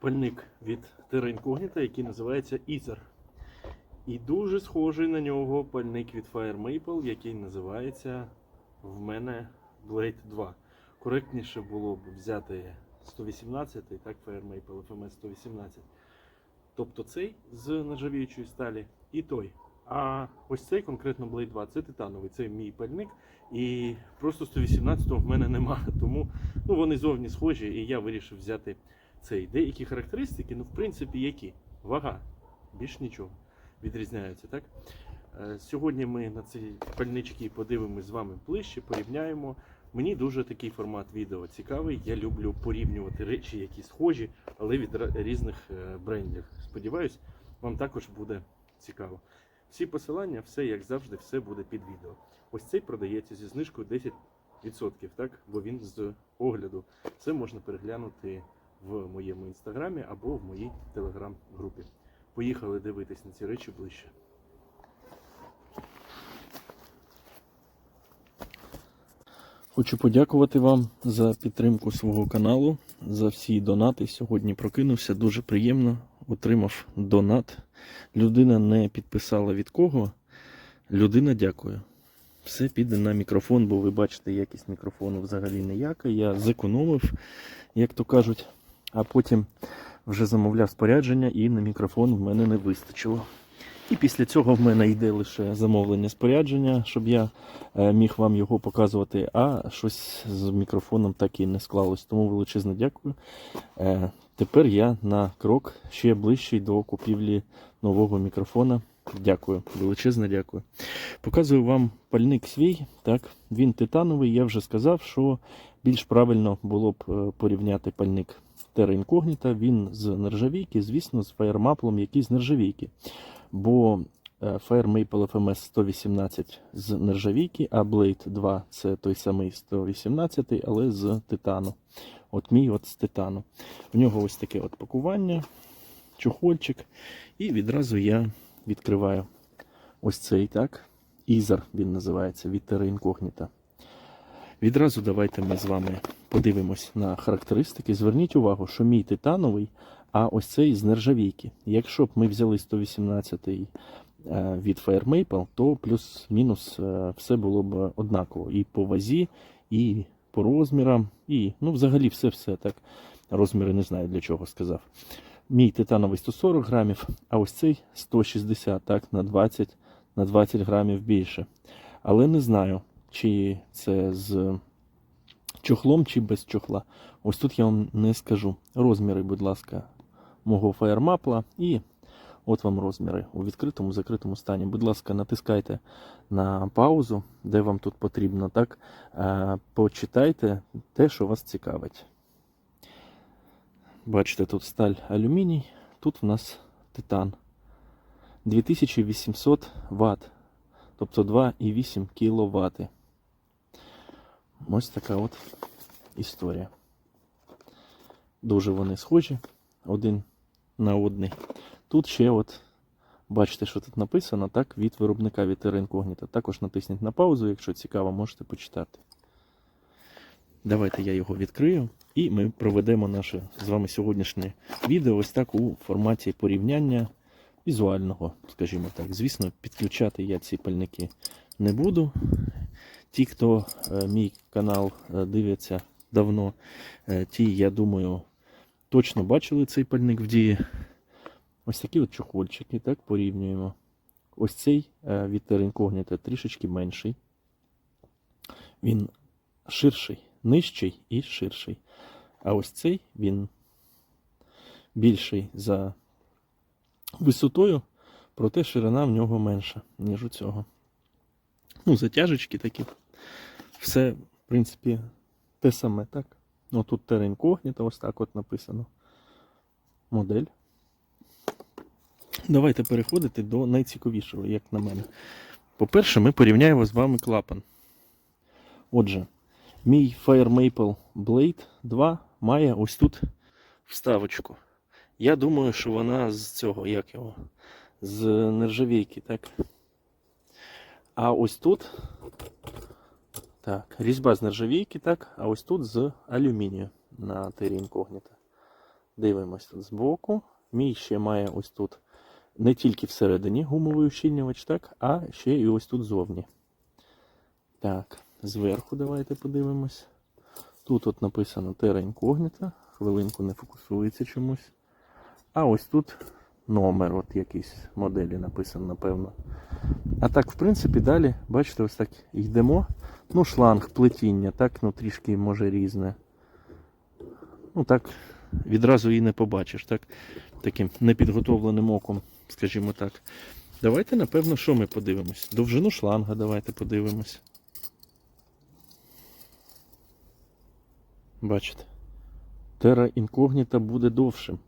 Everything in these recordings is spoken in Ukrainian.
пальник від Terra Incognita, який називається Ether. І дуже схожий на нього пальник від Fire Maple, який називається в мене Blade 2. Коректніше було б взяти 118, так, Fire Maple FMS 118. Тобто цей з нержавіючої сталі і той. А ось цей конкретно Blade 2 це титановий, це мій пальник. І просто 118-го в мене нема. Тому ну, вони зовні схожі, і я вирішив взяти цей. Деякі характеристики, ну, в принципі, які? Вага. Більш нічого. Відрізняються, так? Е, Сьогодні ми на ці пальнички подивимось з вами ближче, порівняємо. Мені дуже такий формат відео цікавий. Я люблю порівнювати речі, які схожі, але від різних е, брендів. Сподіваюсь, вам також буде цікаво. Всі посилання, все як завжди, все буде під відео. Ось цей продається зі знижкою 10%, так? бо він з огляду. Це можна переглянути в моєму інстаграмі або в моїй телеграм-групі. Поїхали дивитись на ці речі ближче. Хочу подякувати вам за підтримку свого каналу, за всі донати. Сьогодні прокинувся. Дуже приємно. Отримав донат. Людина не підписала від кого. Людина дякую. Все піде на мікрофон, бо ви бачите, якість мікрофону взагалі ніяка. Я зекономив, як то кажуть, а потім вже замовляв спорядження і на мікрофон в мене не вистачило. І після цього в мене йде лише замовлення спорядження, щоб я е, міг вам його показувати, а щось з мікрофоном так і не склалось. Тому величезне дякую. Е, Тепер я на крок ще ближчий до купівлі нового мікрофона. Дякую, величезне дякую. Показую вам пальник свій. Так, він титановий. Я вже сказав, що більш правильно було б е, порівняти пальник Terra Incognita. Він з нержавійки, звісно, з фаєрмаплом, який з нержавійки. Бо е, Fire Maple FMS 118 з нержавійки, а Blade 2 це той самий 118, але з титану. От мій от з титану. В нього ось таке от пакування, чохольчик. І відразу я відкриваю ось цей так. Ізер він називається від Terra Incognita. Відразу давайте ми з вами подивимось на характеристики. Зверніть увагу, що мій титановий, а ось цей з нержавійки. Якщо б ми взяли 118 е, від Fire Maple, то плюс-мінус е, все було б однаково. І по вазі, і по розмірам, і ну, взагалі все-все так. Розміри не знаю для чого сказав. Мій титановий 140 грамів, а ось цей 160, так, на 20, на 20 грамів більше. Але не знаю, чи це з чохлом, чи без чохла. Ось тут я вам не скажу. Розміри, будь ласка, мого фаєрмапла і от вам розміри у відкритому, закритому стані. Будь ласка, натискайте на паузу, де вам тут потрібно, так? Е, Почитайте те, що вас цікавить. Бачите, тут сталь алюміній, тут в нас титан. 2800 Вт, тобто 2,8 кВт. Ось така от історія. Дуже вони схожі один на одний. Тут ще от, бачите, що тут написано, так, від виробника від Incognita. Також натисніть на паузу, якщо цікаво, можете почитати. Давайте я його відкрию і ми проведемо наше з вами сьогоднішнє відео ось так у форматі порівняння візуального, скажімо так. Звісно, підключати я ці пальники не буду. Ті, хто е, мій канал е, дивляться давно, е, ті, я думаю, точно бачили цей пальник в дії. Ось такі от чохольчики, так, порівнюємо. Ось цей Terra Incognita трішечки менший. Він ширший, нижчий і ширший. А ось цей він більший за висотою, проте ширина в нього менша, ніж у цього. Ну, затяжечки такі. Все, в принципі, те саме, так? Ну, тут Terra Incognita, ось так от написано. Модель. Давайте переходити до найцікавішого, як на мене. По-перше, ми порівняємо з вами клапан. Отже, мій Fire Maple Blade 2 має ось тут вставочку. Я думаю, що вона з цього, як його, з нержавійки, так? А ось тут. Так, різьба з нержавійки, так, а ось тут з алюмінію на Terra Incognita. Дивимось тут збоку. Мій ще має ось тут не тільки всередині гумовий ущільнювач, так, а ще і ось тут зовні. Так, зверху давайте подивимось. Тут от написано Terra Incognita. Хвилинку не фокусується чомусь. А ось тут номер, от якийсь моделі написано, напевно. А так, в принципі, далі, бачите, ось так йдемо. Ну, шланг, плетіння, так, ну трішки може різне. Ну так, відразу і не побачиш, так? Таким непідготовленим оком, скажімо так. Давайте, напевно, що ми подивимось? Довжину шланга давайте подивимось. Бачите? Терра інкогніта буде довшим.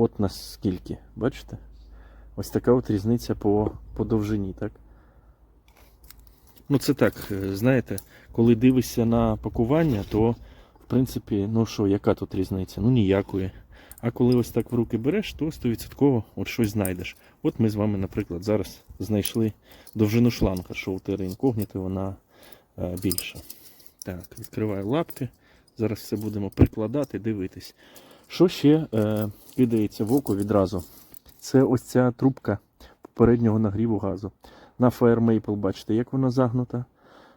От наскільки, бачите? Ось така от різниця по, по довжині, так? Ну, це так, е, знаєте, коли дивишся на пакування, то, в принципі, ну що, яка тут різниця? Ну ніякої. А коли ось так в руки береш, то 100% от щось знайдеш. От ми з вами, наприклад, зараз знайшли довжину шланга, що у Terra Incognita вона е, більша. Так, відкриваю лапки. Зараз все будемо прикладати, дивитись. Що ще е, кидається в око відразу? Це ось ця трубка попереднього нагріву газу. На Fire Maple, бачите, як вона загнута.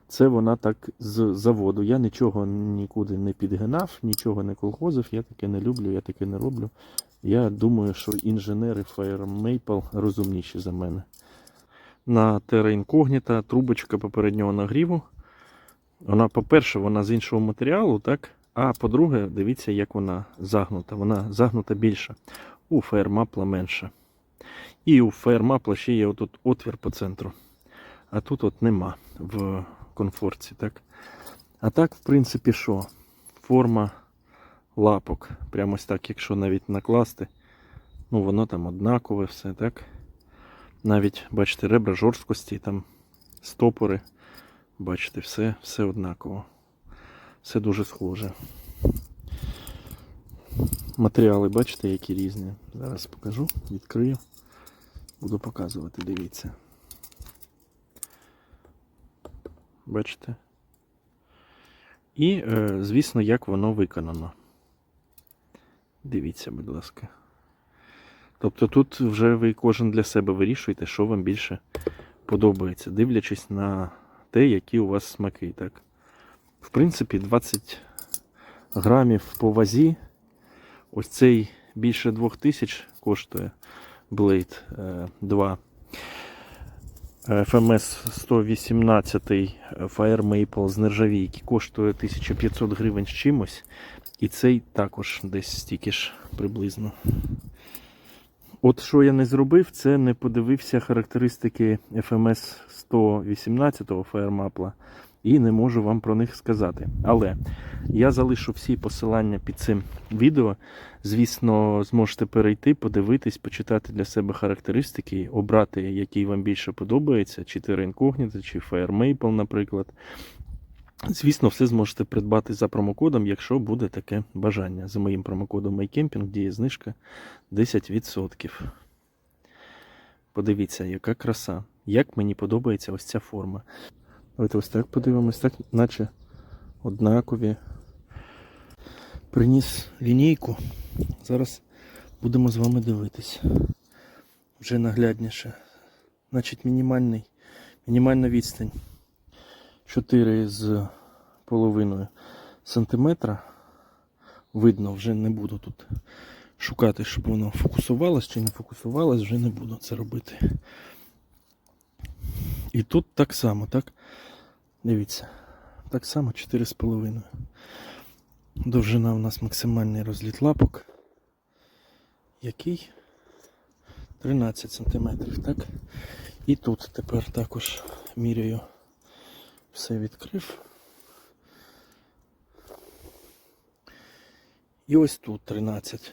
Це вона так з заводу. Я нічого нікуди не підгинав, нічого не колхозив, я таке не люблю, я таке не роблю. Я думаю, що інженери Fire Maple розумніші за мене. На Terra Incognita трубочка попереднього нагріву. Вона, по-перше, вона з іншого матеріалу, так? А по-друге, дивіться, як вона загнута. Вона загнута більше. У фаєрмапла менше. І у фаєрмапла ще є отут отвір по центру. А тут от нема в комфорті. Так? А так, в принципі, що? Форма лапок. Прямо ось так, якщо навіть накласти, ну воно там однакове все, так? Навіть, бачите, ребра жорсткості, там стопори. Бачите, все, все однаково. Все дуже схоже. Матеріали, бачите, які різні. Зараз покажу, відкрию. Буду показувати, дивіться. Бачите? І, е, звісно, як воно виконано. Дивіться, будь ласка. Тобто тут вже ви кожен для себе вирішуєте, що вам більше подобається, дивлячись на те, які у вас смаки. Так? В принципі, 20 грамів по вазі. Ось цей більше 2000 коштує Blade е, 2. FMS 118 Fire Maple з нержавійки коштує 1500 гривень з чимось. І цей також десь стільки ж приблизно. От що я не зробив, це не подивився характеристики FMS 118 Firemapla і не можу вам про них сказати. Але я залишу всі посилання під цим відео. Звісно, зможете перейти, подивитись, почитати для себе характеристики, обрати, який вам більше подобається, чи Terra Incognita, чи Fire Maple, наприклад. Звісно, все зможете придбати за промокодом, якщо буде таке бажання. За моїм промокодом MyCamping діє знижка 10%. Подивіться, яка краса. Як мені подобається ось ця форма. Давайте ось так подивимось, так, наче однакові. Приніс лінійку. Зараз будемо з вами дивитись. Вже наглядніше. Значить, мінімальний, мінімальна відстань. 4 з половиною сантиметра. Видно, вже не буду тут шукати, щоб воно фокусувалось чи не фокусувалось, вже не буду це робити. І тут так само, так? Дивіться, так само 4,5. Довжина у нас максимальний розліт лапок. Який? 13 см, так? І тут тепер також міряю. Все відкрив. І ось тут 13.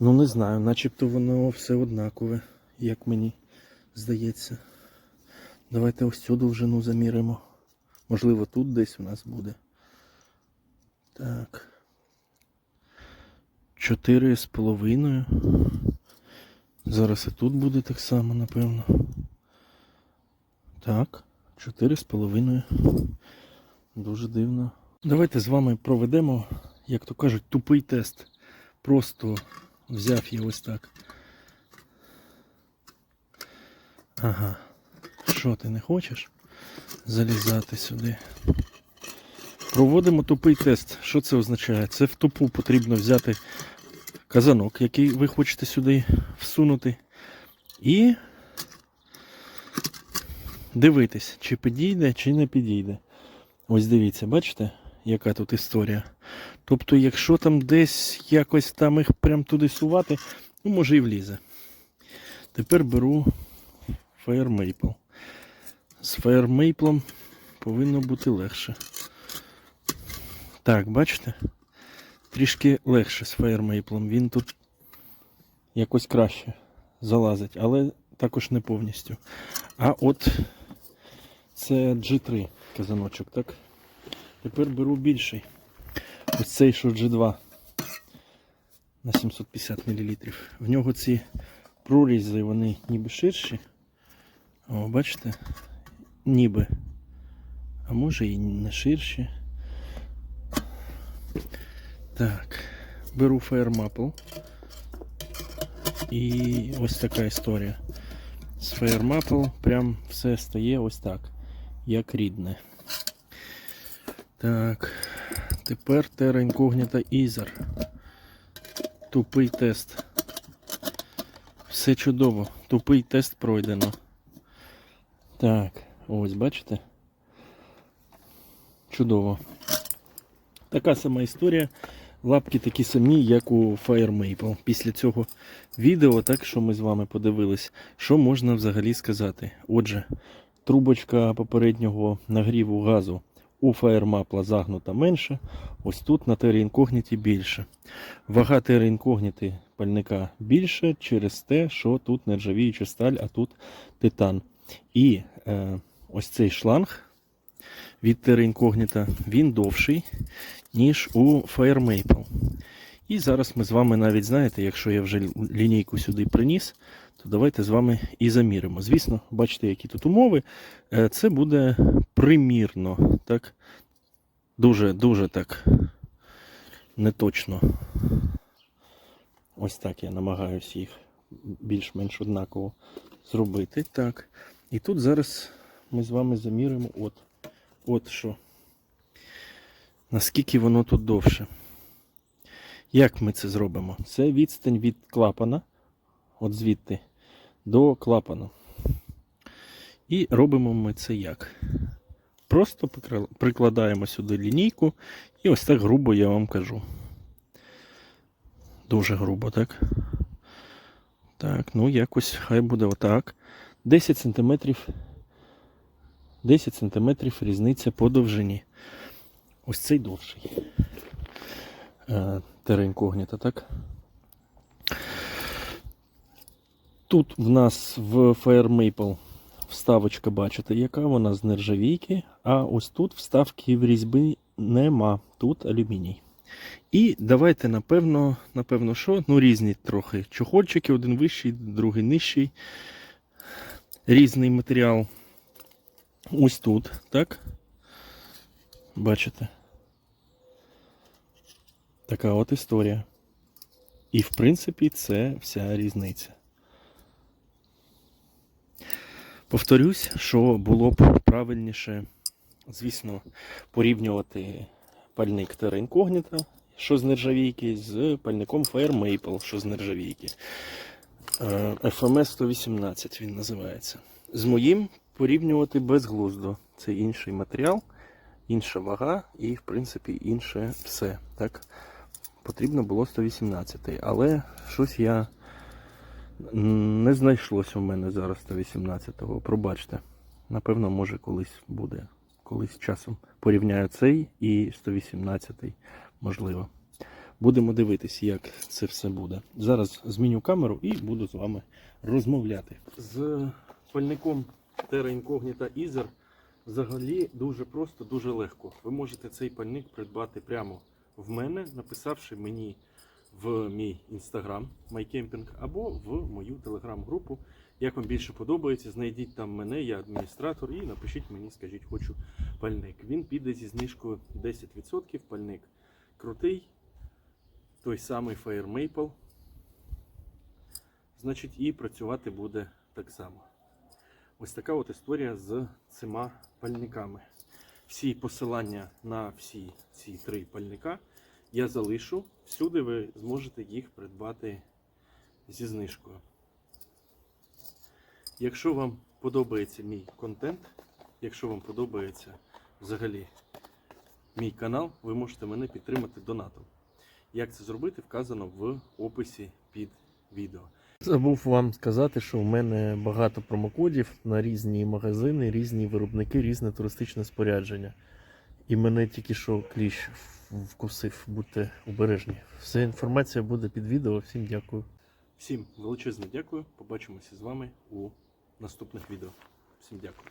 Ну не знаю, начебто воно все однакове, як мені здається. Давайте ось цю довжину заміримо. Можливо, тут десь у нас буде. Так. Чотири з половиною. Зараз і тут буде так само, напевно. Так. Чотири з половиною. Дуже дивно. Давайте з вами проведемо, як то кажуть, тупий тест. просто взяв її ось так. Ага. Що ти не хочеш залізати сюди? Проводимо тупий тест. Що це означає? Це в тупу потрібно взяти казанок, який ви хочете сюди всунути, і дивитись, чи підійде, чи не підійде. Ось дивіться, бачите, яка тут історія. Тобто, якщо там десь якось там їх прям туди сувати, ну може і влізе. Тепер беру Fire Maple. З Maple повинно бути легше. Так, бачите? Трішки легше з Maple. Він тут якось краще залазить, але також не повністю. А от це G3 казаночок, так? Тепер беру більший. Ось цей, що G2 на 750 мл. В нього ці прорізи, вони ніби ширші. О, бачите? Ніби. А може і не ширші. Так, беру Fire І ось така історія. З Fire прям все стає ось так, як рідне. Так, тепер Terra Incognita Ether. Тупий тест. Все чудово. Тупий тест пройдено. Так, ось бачите? Чудово. Така сама історія. Лапки такі самі, як у Fire Maple. Після цього відео, так що ми з вами подивились, що можна взагалі сказати. Отже, трубочка попереднього нагріву газу у Maple загнута менше, ось тут на Incognita більше. Вага Incognita пальника більше через те, що тут нержавіюча сталь, а тут титан. І е, ось цей шланг від Incognita, він довший, ніж у Fire Maple. І зараз ми з вами навіть знаєте, якщо я вже лінійку сюди приніс, то давайте з вами і заміримо. Звісно, бачите, які тут умови. Е, Це буде примірно, так? Дуже, дуже так неточно. Ось так я намагаюся їх більш-менш однаково зробити. Так. І тут зараз ми з вами заміримо от, от що. Наскільки воно тут довше. Як ми це зробимо? Це відстань від клапана, от звідти, до клапана. І робимо ми це як? Просто прикладаємо сюди лінійку і ось так грубо я вам кажу. Дуже грубо, так? Так, ну якось хай буде отак. 10 см 10 см різниця по довжині. Ось цей довший. Е, Terra так? Тут в нас в Fire Maple вставочка, бачите, яка вона з нержавійки, а ось тут вставки в різьби нема. Тут алюміній. І давайте, напевно, напевно, що? Ну, різні трохи чохольчики, один вищий, другий нижчий. Різний матеріал. Ось тут, так? Бачите? Така от історія. І, в принципі, це вся різниця. Повторюсь, що було б правильніше, звісно, порівнювати пальник Terra Incognita, що з нержавійки, з пальником Fire Maple, що з нержавійки. Е, FMS 118 він називається. З моїм порівнювати безглуздо. Це інший матеріал, інша вага і, в принципі, інше все. Так? Потрібно було 118, але щось я не знайшлось у мене зараз 118-го. Пробачте. Напевно, може колись буде. Колись часом порівняю цей і 118-й, можливо. Будемо дивитись, як це все буде. Зараз зміню камеру і буду з вами розмовляти. З пальником Terra Incognita Ether взагалі дуже просто, дуже легко. Ви можете цей пальник придбати прямо в мене, написавши мені в мій інстаграм MyCamping або в мою телеграм-групу. Як вам більше подобається, знайдіть там мене, я адміністратор, і напишіть мені, скажіть, хочу пальник. Він піде зі знижкою 10%. Пальник крутий. той самий Fire Maple. Значить, і працювати буде так само. Ось така от історія з цими пальниками. Всі посилання на всі ці три пальника я залишу. Всюди ви зможете їх придбати зі знижкою. Якщо вам подобається мій контент, якщо вам подобається взагалі мій канал, ви можете мене підтримати донатом. Як це зробити, вказано в описі під відео. Забув вам сказати, що в мене багато промокодів на різні магазини, різні виробники, різне туристичне спорядження. І мене тільки що кліщ вкусив, будьте обережні. Вся інформація буде під відео. Всім дякую. Всім величезне дякую. Побачимося з вами у наступних відео. Всім дякую.